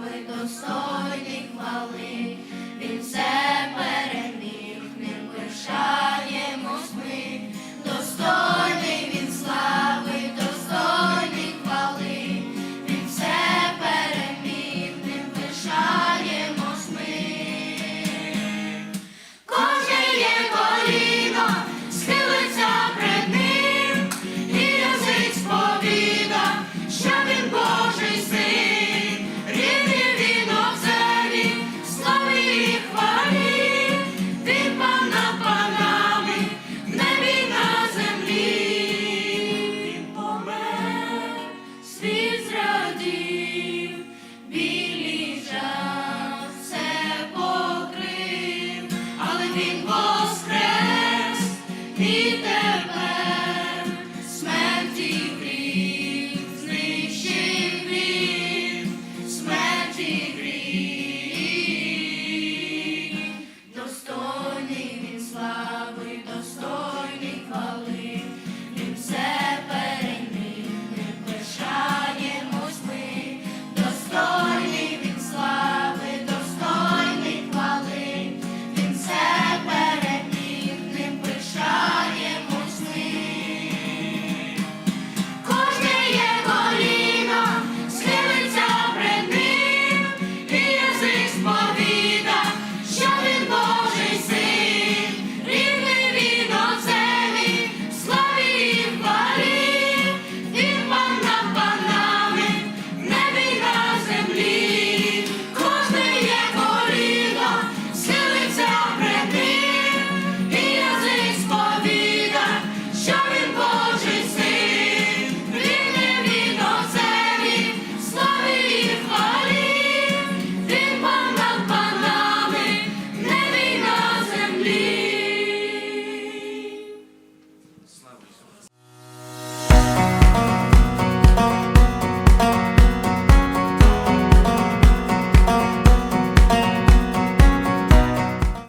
Ви достойні хвали, він все. You.